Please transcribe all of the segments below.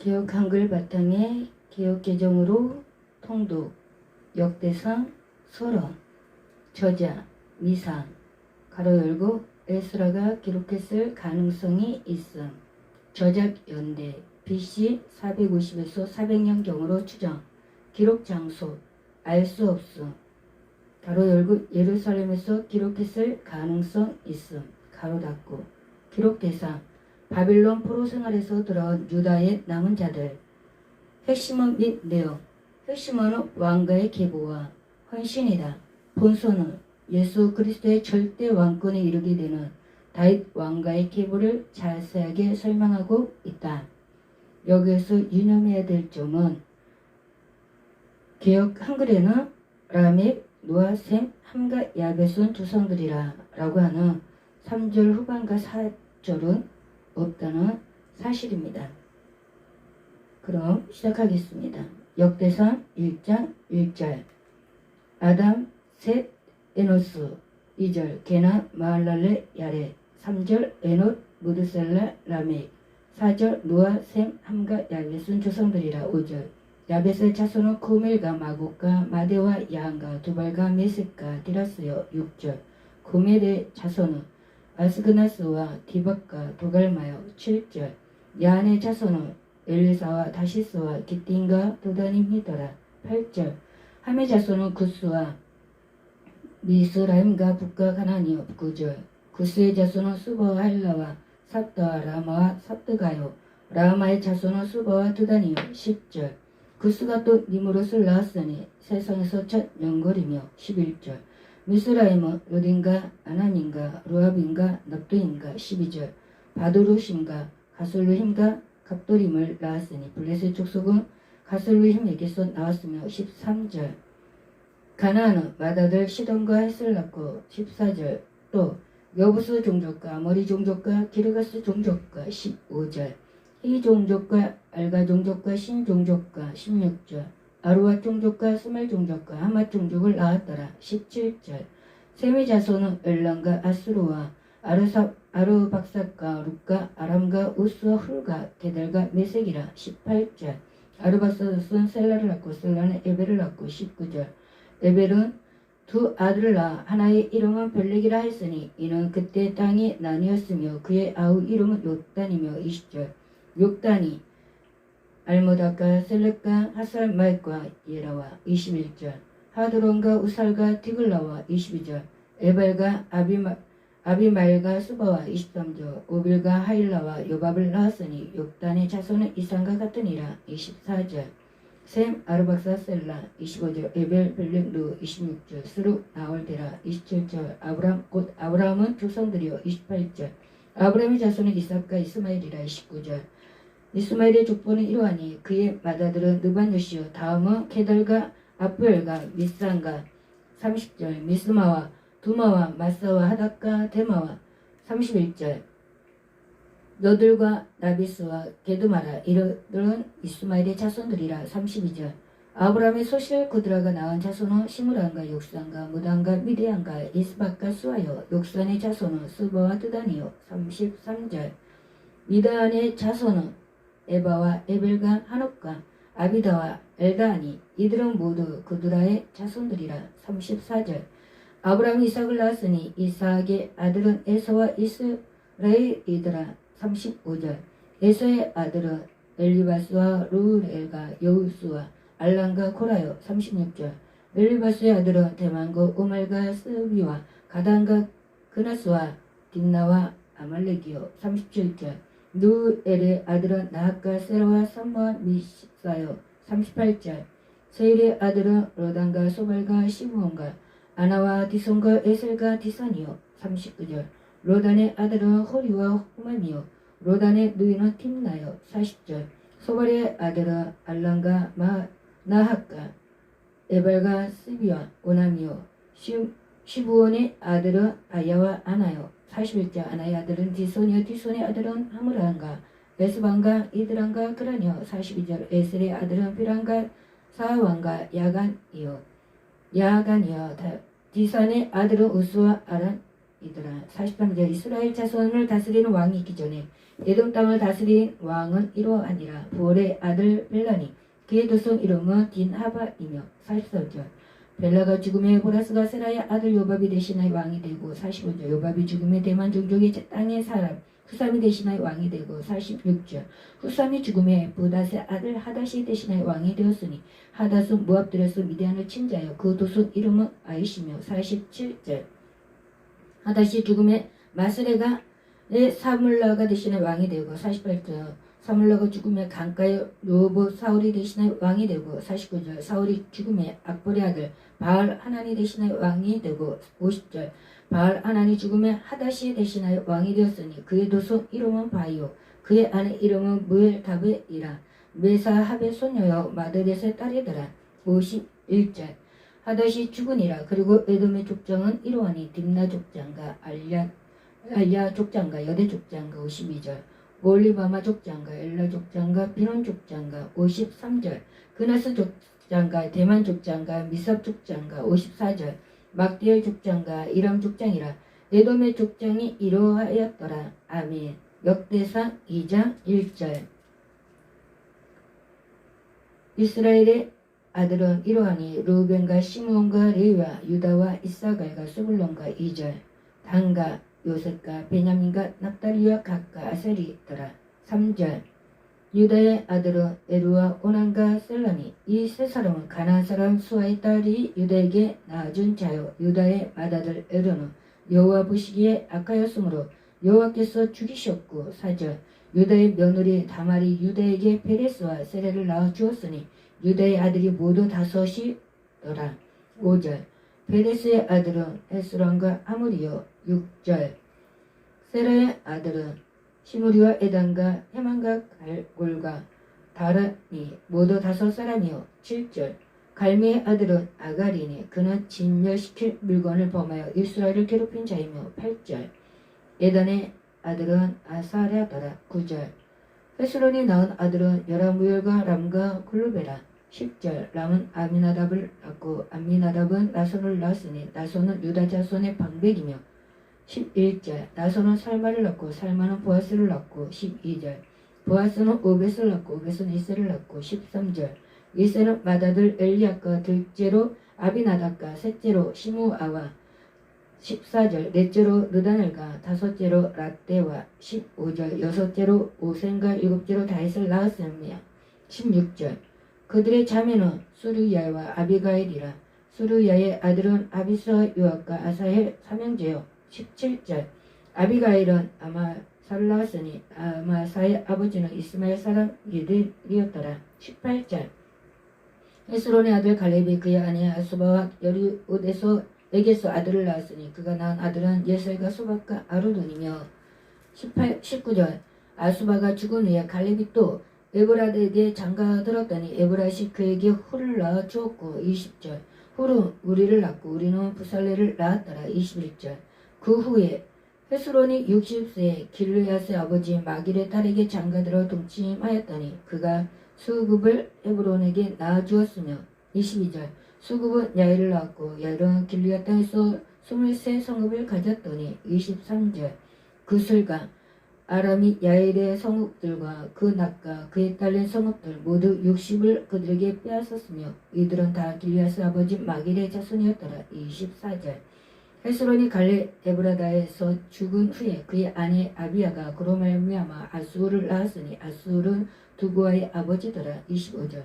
개혁 한글 바탕에 개혁 개정으로 통독 역대상 서론 저자 미상 가로 열고 에스라가 기록했을 가능성이 있음. 저작 연대 BC 450에서 400년경으로 추정. 기록 장소 알 수 없음. 가로 열고 예루살렘에서 기록했을 가능성 있음. 가로 닫고 기록 대상 바빌론 포로 생활에서 돌아온 유다의 남은 자들 핵심은 및 내용 핵심은 왕가의 계보와 헌신이다. 본소는 예수 그리스도의 절대 왕권에 이르게 되는 다윗 왕가의 계보를 자세하게 설명하고 있다. 여기에서 유념해야 될 점은 개혁 한글에는 라멕, 노아, 셈, 함과 야벳은 두성들이라 라고 하는 3절 후반과 4절은 없다는 사실입니다. 그럼 시작하겠습니다. 역대상 1장 1절. 아담, 셋, 에노스 2절 게나, 마할랄레, 야레. 3절 에노, 무드셀라, 라멕 4절 노아, 셈, 함과 야벳은 조상들이라. 5절. 야벳의 자손은 코멜과 마곡과 마데와 야한과 두발과 메섹과 디라스여. 6절. 고멜의 자손은 아스그나스와 디박과 도갈마여 7절. 야한의 자손은 엘리사와 다시스와 기띵과 도다님이더라. 8절. 함의 자손은 구스와 미스라임과 북과 가나니요 9절. 구스의 자손은 수바와 할라와 삽다와 라마와 삽드가요. 라마의 자손은 수바와 드다니요 10절. 구스가 또 니무롯을 낳았으니 세상에서 첫 명골이며 11절 미스라임은 르딘가 아나님과 루아빈가 납두인가 12절 바두루심과 가솔루힘과 갑도림을 낳았으니 블레셋 족속은 가솔루힘에게서 나왔으며 13절 가나안은 마다들 시돈과 헷을 낳고 14절 또 여부스 종족과 아모리 종족과 기르가스 종족과 15절 이 종족과 알가 종족과 신 종족과 16절 아루와 종족과 스멜 종족과 하마 종족을 낳았더라. 17절. 세미 자손은 엘란과 아스루와 아르사, 아르박삭과 룩과 아람과 우스와 훌과 게달과 메색이라. 18절. 아르박삭은 셀라를 낳고 셀라는 에벨을 낳고 19절. 에벨은 두 아들을 낳아 하나의 이름은 벨렉이라 했으니 이는 그때 땅이 나뉘었으며 그의 아우 이름은 욕단이며 20절. 욕단이 알모다과 셀렉과 하살말과 예라와 21절 하드론과 우살과 디글라와 22절 에발과 아비마, 아비말과 수바와 23절 오빌과 하일라와 요밥을 낳았으니 욕단의 자손은 이상과 같으니라. 24절 셈 아르박사 셀라. 25절 에벨 벨렉 루. 26절 스루 나올데라. 27절 아브람 곧 아브라함은 조상들이요. 28절 아브라함의 자손은 이삭과 이스마엘이라. 29절 이스마엘의 족보는 이러하니 그의 맏아들은 느바요시요. 다음은 케달과 아프엘과 미산과 30절 미스마와 두마와 마사와 하닥과 데마와 31절 너들과 나비스와 게드마라. 이들은 이스마엘의 자손들이라. 32절 아브라함의 소실 그드라가 낳은 자손은 시므란과 욕산과 무단과 미디안과 이스박과 수아요 욕산의 자손은 스바와 드다니요. 33절 미다안의 자손은 에바와 에벨과 한옥과 아비다와 엘다니 이들은 모두 그드라의 자손들이라. 34절. 아브라함이 이삭을 낳았으니 이삭의 아들은 에서와 이스라엘이더라. 35절. 에서의 아들은 엘리바스와 루엘과 여우스와 알란과 코라요. 36절. 엘리바스의 아들은 대만과 오말과 스비와 가단과 그나스와 딥나와 아말렉이요. 37절 누엘의 아들은 나학과 세라와 삼모와 미사요 38절. 세일의 아들은 로단과 소발과 시므온과 아나와 디손과 에셀과 디산이요. 39절. 로단의 아들은 호리와 호맘이요. 로단의 누이는 팀나요. 40절. 소발의 아들은 알란과 마, 나학과 에발과 스비와 오남이요. 시부온의 아들은 아야와 아나요 41절 아나의 아들은 디손이요 디손의 아들은 하무란과 에스반과 이드란과 그라니요 42절 에셀의 아들은 비란과 사왕과 야간이요. 야간이요. 디산의 아들은 우스와 아란 이더라. 43절 이스라엘 자손을 다스리는 왕이 있기 전에 에돔 땅을 다스린 왕은 이러하니라 부올의 아들 벨라니. 그의 도성 이름은 딘하바이며. 44절 벨라가 죽음에 보라스가 세라의 아들 요밥이 대신하여 왕이 되고 45절 요밥이 죽음에 대만 종족의 땅의 사람 후삼이 대신하여 왕이 되고 46절 후삼이 죽음에 부닷의 아들 하닷이 대신하여 왕이 되었으니 하닷은 모압들에서 미디안을 친 자여 그 도속 이름은 아이시며 47절. 하닷이 죽음에 마스레가 의 사물라가 대신하여 왕이 되고 48절 사물라가 죽음에 강가에 로보 사울이 대신하여 왕이 되고 49절 사울이 죽음에 악볼의 아들 바알 하나니 대신하여 왕이 되고 50절 바알 하나니 죽음에 하다시 대신하여 왕이 되었으니 그의 도속 이름은 바이오 그의 아내 이름은 무엘다베이라. 메사합의 소녀여 마드렛의 딸이더라. 51절 하다시 죽으니라. 그리고 에돔의 족장은 이러하니 딥나 족장과 알랴 알랴 족장과 여대 족장과 52절 올리바마 족장과 엘라 족장과 비논 족장과 53절 그나스 족장과 대만 족장과 미삽 족장과 54절 막디엘 족장과 이람 족장이라 에돔의 족장이 이러하였더라. 아멘. 역대상 2장 1절. 이스라엘의 아들은 이러하니 루벤과 시므온과 레위와 유다와 이사갈과 수불론과 2절. 단과 요셉과 베냐민과 납달리와 각과 아셀이 있더라. 3절. 유다의 아들은 에루와 오난과 셀라니 이세 사람은 가나안 사람 수아의 딸이 유다에게 낳아준 자요. 유다의 맏아들 에루는 여호와 보시기에 악하였으므로 여호와께서 죽이셨고 4절. 유다의 며느리 다말이 유다에게 페레스와 세레를 낳아 주었으니 유다의 아들이 모두 다섯이더라. 5절. 페레스의 아들은 에스론과 아무리요 6절. 세라의 아들은 시무리와 에단과 해만과 갈골과 다란이 모두 다섯 사람이요. 7절. 갈미의 아들은 아가리니 그는 진멸시킬 물건을 범하여 이스라엘을 괴롭힌 자이며 8절. 에단의 아들은 아사랴 더라. 9절. 헤스론이 낳은 아들은 여라무엘과 람과 굴루베라. 10절. 람은 아미나답을 낳고 아미나답은 나손을 낳았으니 나손은 유다 자손의 방백이며 11절. 나손은 살마를 낳고 살마는 보아스를 낳고 12절. 보아스는 오벳을 낳고 오벳은 이세를 낳고 13절. 이세는 맏아들 엘리야과 둘째로 아비나답과 셋째로 시무아와 14절. 넷째로 느다넬과 다섯째로 라떼와 15절. 여섯째로 오센과 일곱째로 다윗을 낳았으며 16절. 그들의 자매는 수르야와 아비가일이라. 수르야의 아들은 아비스와 요압과 아사헬 삼형제요 17절. 아비가일은 아마사를 낳았으니 아마 사의 아버지는 이스마엘 사람 예들이었더라. 18절. 헤스론의 아들 갈렙이 그의 아내 아수바와 여리옷에서 에게서 아들을 낳았으니 그가 낳은 아들은 예셀과 수박과 아루돈이며. 18, 19절. 아수바가 죽은 후에 갈렙이 또 에브라드에게 장가 들었더니 에브라시 그에게 훌을 낳아 주었고 20절. 훌은 우리를 낳고 우리는 부살레를 낳았더라. 21절 그 후에 헤스론이 60세에 길르야스의 아버지 마길의 딸에게 장가들어 동침하였더니 그가 수급을 헤브론에게 낳아주었으며 22절 수급은 야일을 낳았고 야일은 길르야 땅에서 23 성읍을 가졌더니 23절 그술과 아람이 야일의 성읍들과 그 낙과 그에 딸린 성읍들 모두 60을 그들에게 빼앗았으며 이들은 다 길리아스 아버지 마길의 자손이었더라. 24절 헤스론이 갈레 에브라다에서 죽은 후에 그의 아내 아비아가 그로 말미암아 아수르를 낳았으니 아수르는 두고아의 아버지더라. 25절.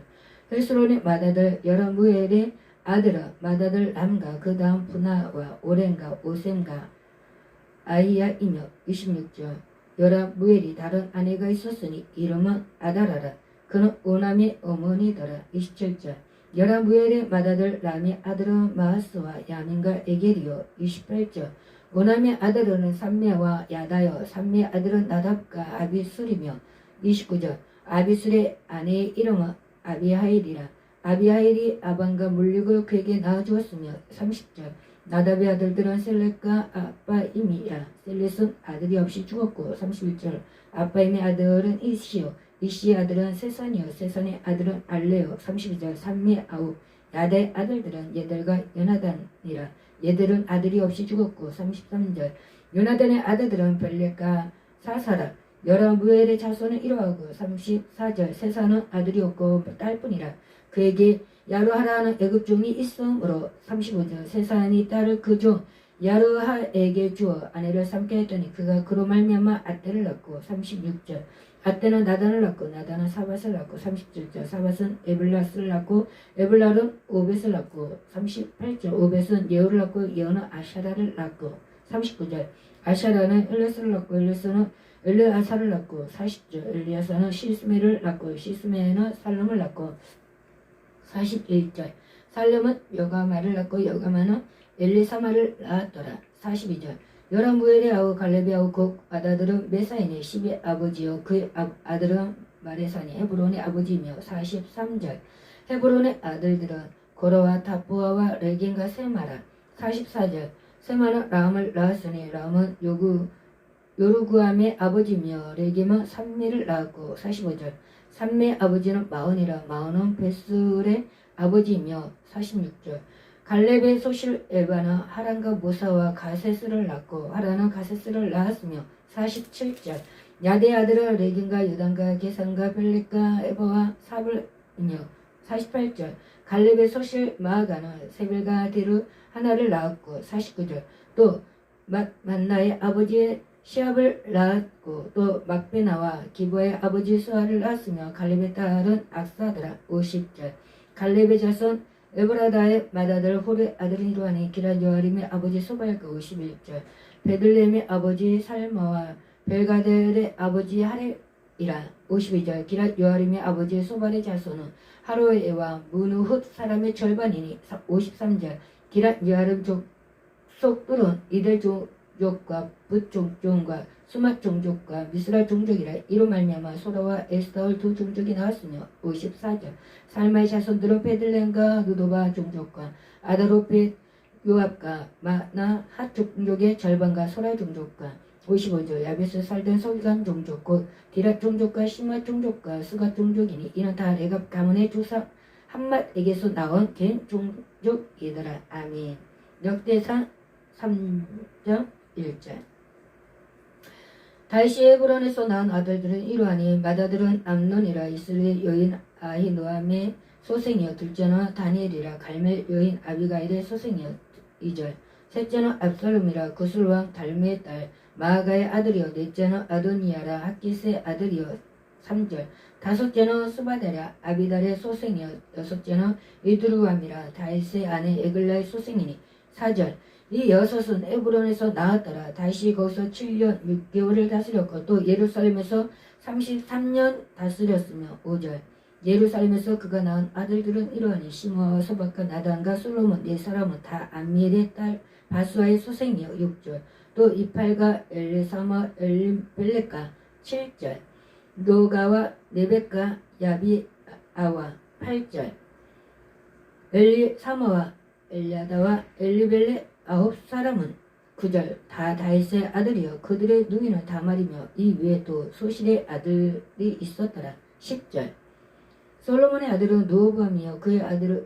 헤스론의 맏아들 여라무엘의 아들아 맏아들 람과 그 다음 분하와 오렌과 오셈과 아이야이며. 26절. 여라무엘이 다른 아내가 있었으니 이름은 아다라라. 그는 오남의 어머니더라. 27절 여라무엘의 맏아들 람의 아들은 마하스와 야민과 에게리요 28절. 오남의 아들은 삼메와 야다여 삼메의 아들은 나답과 아비술이며 29절. 아비술의 아내의 이름은 아비하일이라. 아비하일이 아반과 물육을 그에게 낳아주었으며 30절. 나답의 아들들은 셀렛과 아빠임이라. 셀렛은 아들이 없이 죽었고 31절. 아빠임의 아들은 이시요 이시의 아들은 세산이요. 세산의 아들은 알레요. 32절 삼미 아우 야대 아들들은 예들과 연하단이라. 얘들은 아들이 없이 죽었고 33절 요나단의 아들들은 벨렉과 사사라. 여라무엘의 자손은 이러하고 34절 세사는 아들이 없고 딸뿐이라. 그에게 야루하라는 애굽종이 있으므로 35절 세산이 딸을 그 종 야루하에게 주어 아내를 삼게 했더니 그가 그로 말미암아 아떼를 낳고 36절 아떼는 나단을 낳고 나단은 사밧을 낳고 37절 사밧은 에블라스를 낳고 에블라는 오벳을 낳고 38절 오벳은 예후를 낳고 예후는 아샤라를 낳고 39절 아샤라는 엘레스를 낳고 엘레스는 엘레아사를 낳고 40절 엘리아사는 시스메를 낳고 시스메는 살름을 낳고 41절 살렘은 여가마를 낳고 여가마는 엘리사마를 낳았더라. 42절 여라무엘의 아우 갈렙의 아우 곡 아다들은 메사인의 십의 아버지요. 그의 아, 아들은 마레산이 헤브론의 아버지이며 43절. 헤브론의 아들들은 고로와 타푸아와 레긴과 세마라. 44절. 세마는 라함을 낳았으니 라함은 요구 요르구암의 아버지며 레겜은 삼미를 낳았고 45절. 삼미의 아버지는 마온이라 마온은 베슬의 아버지이며 46절 갈렙의 소실 에바는 하란과 모사와 가세스를 낳고 하란은 가세스를 낳았으며 47절 야대 아들은 레긴과 유단과 게산과 벨렉과 에버와 사블이며 48절 갈렙의 소실 마아가는 세벨과 디르 하나를 낳았고 49절 또 마- 만나의 아버지의 시압을 낳았고 또 막베나와 기부의 아버지 수아를 낳았으며 갈렙의 딸은 악사더라 50절 갈렙의 자손 에브라다의 맏아들 홀의 아들인 이루하니 기란 여아림의 아버지 소발과 51절. 베들렘의 아버지 살마와 벨가델의 아버지 하레이라. 52절. 기란 여아림의 아버지 소발의 자손은 하로에와 무누훗 사람의 절반이니 53절. 기란 여아림 족속들은 이들 종족과 붓 종족과 수맛 종족과 미스라 종족이라 이로 말미암아 소라와 에스타올 두 종족이 나왔으며 54절. 살마의 자손들은 베들렘과 누도바 종족과 아다로페 요압과 마나 핫 종족의 절반과 소라 종족과 55절. 야베스 살던 서기관 종족 곧 디랏 종족과 시마 종족과 수가 종족이니 이는 다 레갑 가문의 주사 한맛에게서 나온 개인 종족이더라. 아멘. 역대상 3장 1절 다시 에브론에서 낳은 아들들은 이러하니 맏아들은 암논이라 이스라엘 여인 아히노암의 소생이요 둘째는 다니엘이라 갈멜 여인 아비가일의 소생이요 2절. 셋째는 압살롬이라 구슬왕 달메의 딸 마아가의 아들이요 넷째는 아도니아라 학기스의 아들이요 3절. 다섯째는 수바데라 아비달의 소생이요 여섯째는 이드루암이라 다이스의 아내 에글라의 소생이니 4절 이 여섯은 에브론에서 나왔더라. 다시 거기서 7년 6개월을 다스렸고 또 예루살렘에서 33년 다스렸으며 5절. 예루살렘에서 그가 낳은 아들들은 이러하니 시므아와 소박과 나단과 솔로몬 네 사람은 다 암미엘의 딸 바수아의 소생이요. 6절. 또 이팔과 엘레사마 엘리벨레가 7절. 노가와 네베가 야비아와 8절. 엘리사마와 엘리아다와 엘리벨레 아홉 사람은 그절 다 다윗의 아들이여 그들의 누이는 다말이며 이 외에 또 소실의 아들이 있었더라. 10절 솔로몬의 아들은 노호밤이요 그의 아들은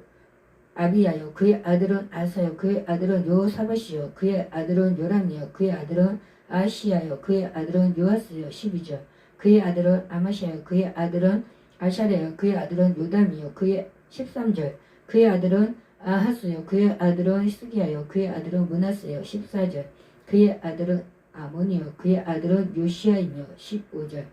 아비야요 그의 아들은 아사요 그의 아들은 요사밧이요 그의 아들은 요람이요 그의 아들은 아시야요 그의 아들은 요아스요 12절 그의 아들은 아마시아요 그의 아들은 아샤레요 그의 아들은 요담이요 그의 13절 그의 아들은 아 하스요 그의 아들은 히스기야요. 그의 아들은 문하스요. 14절. 그의 아들은 아몬이요. 그의 아들은 요시아이며 15절.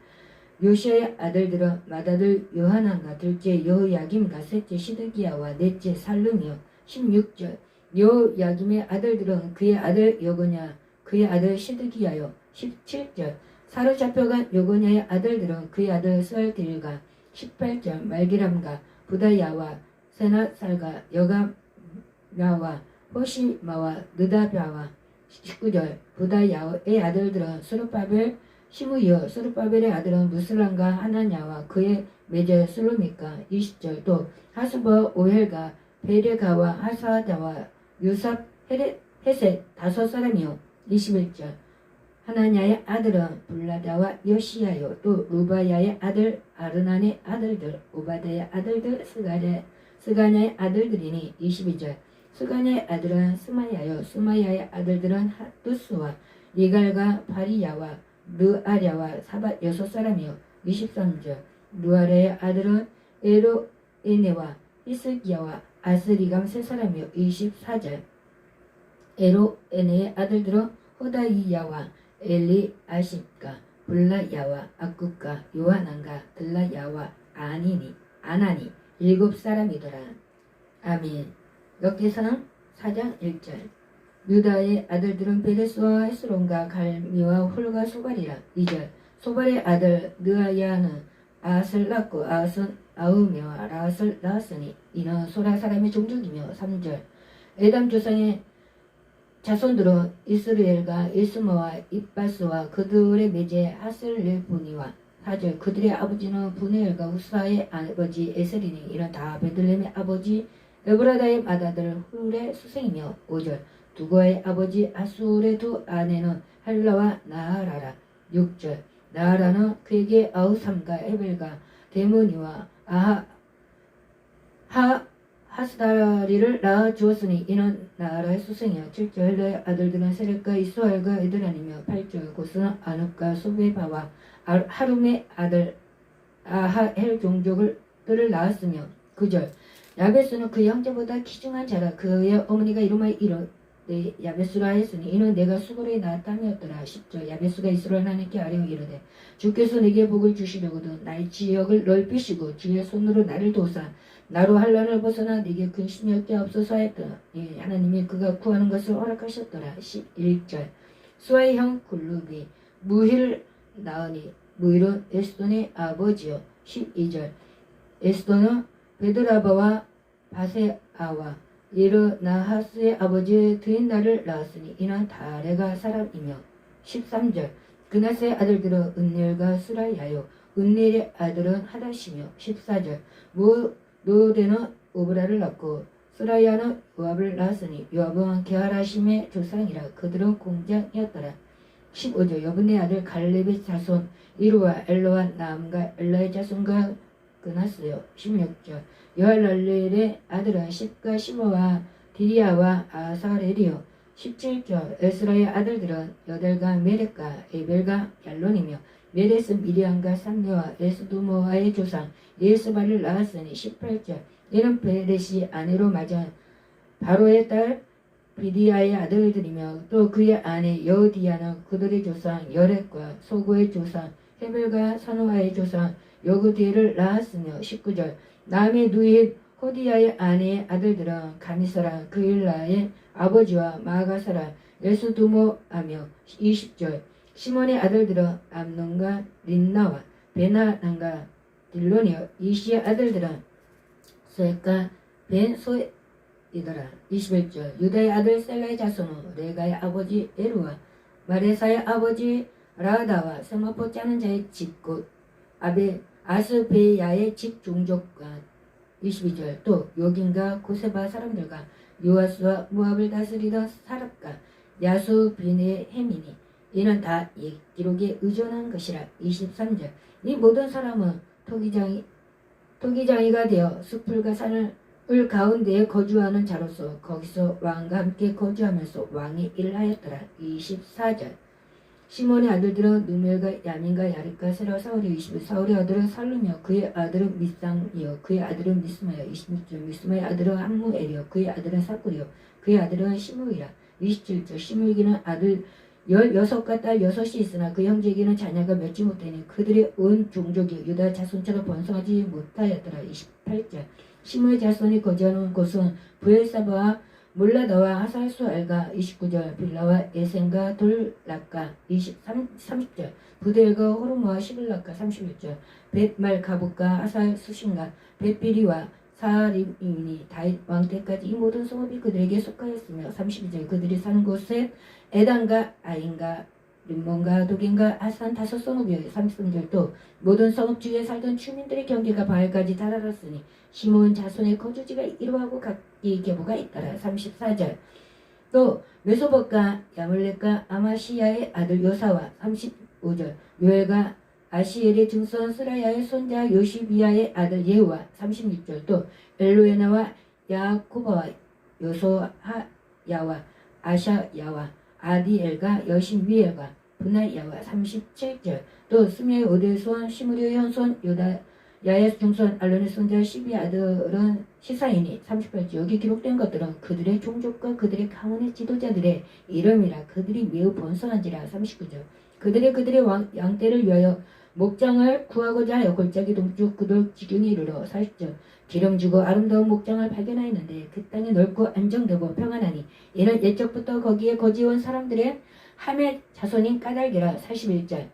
요시아의 아들들은 맏아들 요하난과 둘째 여야김과 셋째 시드기야와 넷째 살룸이요. 16절. 여야김의 아들들은 그의 아들 여고냐 그의 아들 시드기야요. 17절. 사로잡혀간 여고냐의 아들들은 그의 아들 썰딜과 18절. 말기람과 부다야와 세나살과 여가야와 호시마와 느다벼와 19절 부다야의 아들들은 수르바벨 시므이요. 수르바벨의 아들은 무슬람과 하나냐와 그의 매제 슬로미카 20절 또 하스버 오헬과 베레가와 하사다와 유삽 헤레, 헤셋 다섯 사람이요. 21절 하나냐의 아들은 블라다와 요시야요. 또 루바야의 아들 아르난의 아들들 오바데의 아들들 스가랴 스가냐의 아들들이니 22절. 스간의 아들은 스마야요. 스마야의 아들들은 하뚜스와 리갈과 바리야와 르아랴와 사밧 여섯 사람이요. 23절. 루아랴의 아들은 에로에네와 히스기야와 아스리감 세 사람이요. 24절. 에로에네의 아들들은 호다이야와 엘리 아십과 블라야와 아쿠과 요하난과 들라야와 아니니 아나니 일곱 사람이더라. 아멘. 역대상 4장 1절 유다의 아들들은 베레스와 헤스론과 갈미와 홀과 소발이라 2절 소발의 아들 느아야는 아스를 낳고 아스는 아우메와 라스를 낳았으니 이는 소라 사람의 종족이며 3절 에담 조상의 자손들은 이스라엘과 이스마와 입바스와 그들의 매제 하슬레보니와 사절 그들의 아버지는 분해엘과 후사의 아버지 에스리니 이런 다 베들렘의 아버지 에브라다의 맏아들 훌의 수생이며 5절 두거의 아버지 아술의 두 아내는 헬라와 나하라라. 6절 나하라는 그에게 아우삼과 에벨과 데모니와 아하 하 하스다리를 낳아 주었으니 이는 나라의 수생이요. 7절 헬라의 아들들은 세렉과 이스라엘과 에드란이며 8절 곧은 아눕과 소베바와 아- 하룸의 아들 아하헬 종족을 낳았으며 9절. 야베스는 그의 형제보다 키중한 자라 그의 어머니가 이름하여 이르 네, 야베스라 했으니 이는 내가 수고를 낳았다며였더라. 10절. 야베스가 이스라엘 하나님께 아뢰어 이르되 주께서 내게 복을 주시려거든 나의 지역을 넓히시고 주의 손으로 나를 도사 나로 한란을 벗어나 네게 근심이 없게 없어서 하였더라. 예, 하나님이 그가 구하는 것을 허락하셨더라. 11절. 수아의 형 굴룩이 무힐 나으니 무힐은 에스돈의 아버지요 12절. 에스돈은 베드라바와 바세아와 예르나하스의 아버지 드인나를 낳았으니 이는 다레가 사람이며 13절. 그나스의 아들들은 은넬과 수라야요 은넬의 아들은 하다시며 14절. 모 노대는 오브라를 낳고 스라야는 요압을 낳았으니 요압은 게하라심의 조상이라 그들은 공장이었더라 15절 여분의 아들 갈렙의 자손 이루와 엘로와 나암과 엘라의 자손과 그나스요. 16절 여할랄렐의 아들은 십과 시모와 디리아와 아사렐이요. 17절 에스라의 아들들은 여델과 메렉과 에벨과 얄론이며 메레스 미리안과 삼레와 에스두모와의 조상 예스바를 낳았으니 18절 이는 베레시 아내로 맞은 바로의 딸 비디아의 아들들이며 또 그의 아내 여디아는 그들의 조상 여렉과 소고의 조상 헤벨과 사노아의 조상 여그디를 낳았으며 19절 남의 누잇 호디아의 아내의 아들들은 가미사라 그일라의 아버지와 마가사라 예수두모하며 20절 시몬의 아들들은 암논과 린나와 베나난과 딜론이요 이시의 아들들은 소액과 벤소 이더라 21절 유다의 아들 셀라의 자손은 레가의 아버지 에루와 마레사의 아버지 라다와 세마포 짜는 자의 집곧 아베 아스베야의 집 종족과 22절 또 요긴과 고세바 사람들과 요아스와 모압을 다스리던 사랍과 야수빈의 해민이 이는 다옛 기록에 의존한 것이라. 23절 이 모든 사람은 토기장이 토기장이가 되어 숲을과 산을 을 가운데에 거주하는 자로서 거기서 왕과 함께 거주하면서 왕의 일을 하였더라. 24절. 시몬의 아들들은 누멜과 야민과 야립과 세라 사울이 20일 사울의 아들은 살루며 그의 아들은 미상이요 그의 아들은 미스마요 26절. 미스마의 아들은 함무엘이요 그의 아들은 사꿀이요 그의 아들은 시므이라. 27절. 시므이기는 아들 16과 딸 6이 있으나 그 형제에게는 자녀가 맺지 못하니 그들의 온 종족이 유다 자손처럼 번성하지 못하였더라. 28절. 시므의 자손이 거주하는 곳은 부엘사바와 몰라다와 하살수 알가 29절. 빌라와 예센과 돌락가 23, 30절. 부델과 호르모와 시블락가 31절. 벳말 가북과 하살 수신가 벳비리와 사림이니 다윗 왕 때까지 이 모든 성읍이 그들에게 속하였으며 32절. 그들이 사는 곳에 에단과 아인과 림몬과 독인과 아산 다섯 성읍이요 33절 또 모든 성읍 주위에 살던 주민들의 경계가 바알까지 달아났으니 시몬 자손의 거주지가 이러하고 각기 계보가 있더라. 34절. 또 메소복과 야물렉과 아마시야의 아들 요사와 35절. 요엘과 아시엘의 증손 스라야의 손자 요시비야의 아들 예후와 36절. 또 엘로에나와 야코바와 요소하야와 아샤야와 아디엘과 여신위엘과 분할야와 37절. 또 스미의 오대손 시므리의 현손 요다 야의 중손 알론의 손자 시비 아들은 시사이니 38절. 여기 기록된 것들은 그들의 종족과 그들의 가문의 지도자들의 이름이라 그들이 매우 번성한지라 39절. 그들의 그들의 왕, 양떼를 위하여 목장을 구하고자 하여 골짜기 동쪽 그돌 지경에 이르러 40절 기름 주고 아름다운 목장을 발견하였는데 그 땅이 넓고 안정되고 평안하니 이는 옛적부터 거기에 거지온 사람들의 함의 자손인 까닭이라 41절.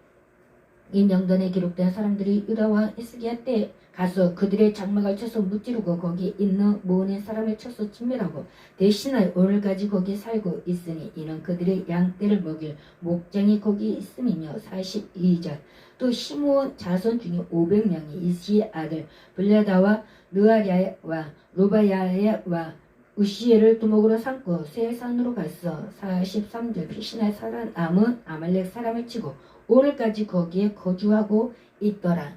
이 명단에 기록된 사람들이 유다와 히스기야 때 가서 그들의 장막을 쳐서 무찌르고 거기 있는 모은의 사람을 쳐서 진멸하고 대신하여 오늘까지 거기 살고 있으니 이는 그들의 양떼를 먹일 목장이 거기 있음이며 42절. 또 시므온 자손 중에 500명이 이시의 아들 블레다와 느아랴와 로바야와 우시에를 두목으로 삼고 세산으로 갔어 43절 피신의 살아남은 아말렉 사람을 치고 오늘까지 거기에 거주하고 있더라